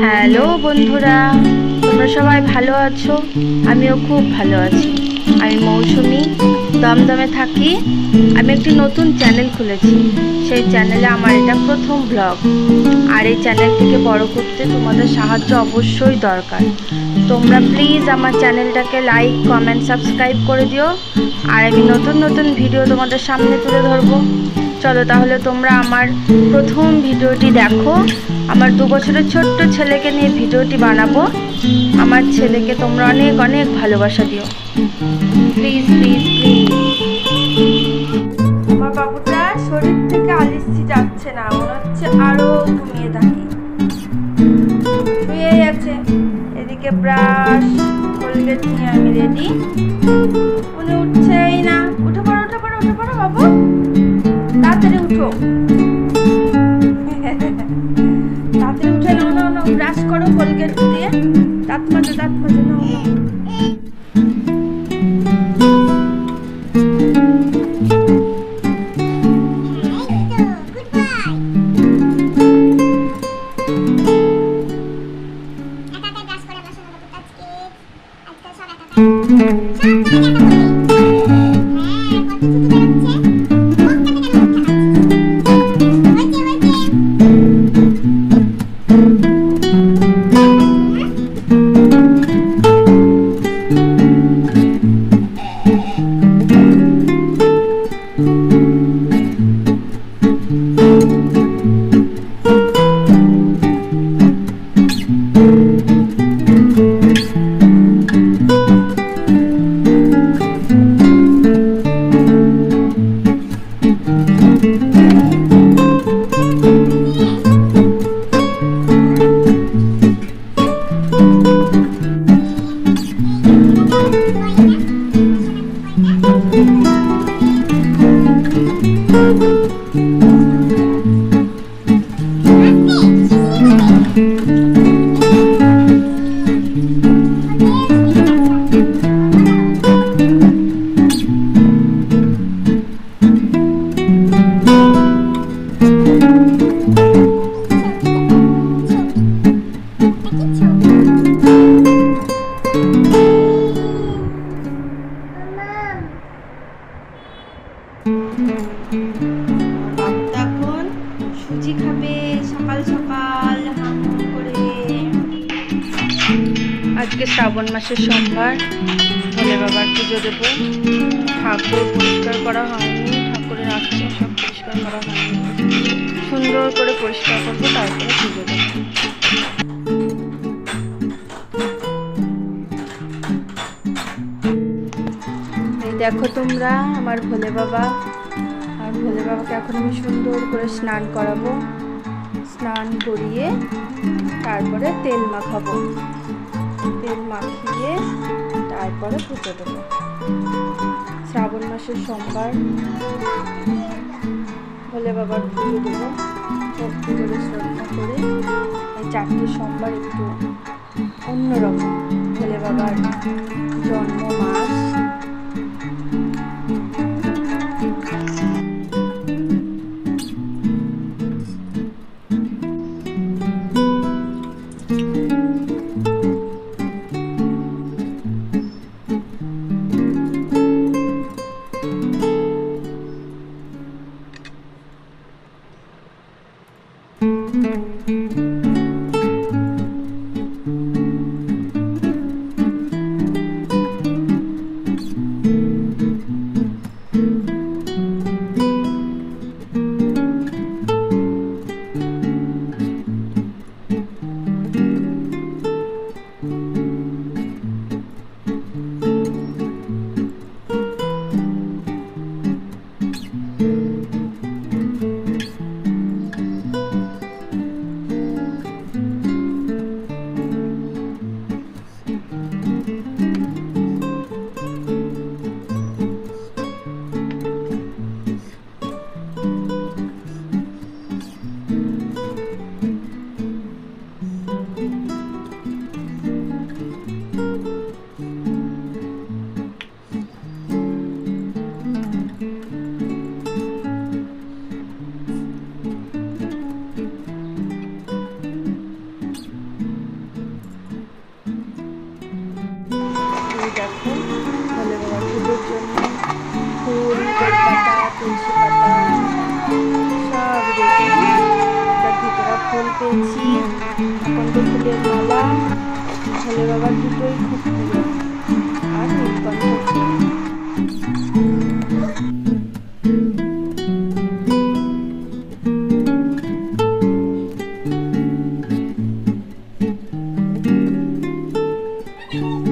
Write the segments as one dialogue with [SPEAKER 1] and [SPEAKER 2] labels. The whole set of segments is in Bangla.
[SPEAKER 1] হ্যালো বন্ধুরা, তোমরা সবাই ভালো আছো? আমিও খুব ভালো আছি। আমি মৌসুমি, দমদমে থাকি। আমি একটি নতুন চ্যানেল খুলেছি। সেই চ্যানেলে আমার এটা প্রথম ব্লগ আর এই চ্যানেলটিকে বড় করতে তোমাদের সাহায্য অবশ্যই দরকার। তোমরা প্লিজ আমার চ্যানেলটাকে লাইক কমেন্ট সাবস্ক্রাইব করে দিও। আর আমি নতুন নতুন ভিডিও তোমাদের সামনে তুলে ধরবো। চলো তাহলে তোমরা আমার প্রথম ভিডিওটি দেখো। আমার দু বছরের ছোট্ট ছেলেকে নিয়ে ভিডিওটি বানাবো। আমার ছেলেকে তোমরা অনেক অনেক ভালোবাসা দিও। প্লিজ প্লিজ প্লিজ আমার বাবুটা শরীর থেকে আলিসি যাচ্ছে না, মনে হচ্ছে আরও ঘুমিয়ে থাকি। শুয়ে আছে। এদিকে ব্রাশ কোলগেট নিয়ে আমি ready atmadı. Thank mm -hmm. you. আজকে শ্রাবণ মাসের সোমবার। ভোলে বাবার পুজো দেব। ঠাকুর পরিষ্কার করা হয়নি। ঠাকুরের আসনে সব পরিষ্কার করা হয়নি। সুন্দর করে পরিষ্কার করব, তারপরে পুজো দেবো। দেখো তোমরা, আমার ভোলে বাবা। আর ভোলে বাবাকে এখন আমি সুন্দর করে স্নান করাবো। স্নান করিয়ে তারপরে তেল মাখাবো। তেল মাখিয়ে তারপরে পুজো দেবো। শ্রাবণ মাসের সোমবার। ভোলে বাবার পুজো দেবো। ভক্তি করে শ্রদ্ধা করে এই চারটে সোমবার একটু অন্যরকম। ভোলে বাবার জন্ম মাস ভোলে বাবার দুটোই খুব প্রিয় আর নীলকণ্ঠ ফুল ওম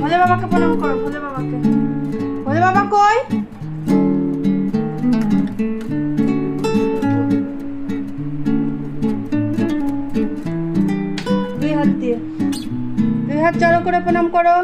[SPEAKER 1] ভোলে বাবাকে প্রণাম করো, ভোলে বাবাকে। ভোলে দুই হাত দুই হাত জড়ো করে প্রণাম করো।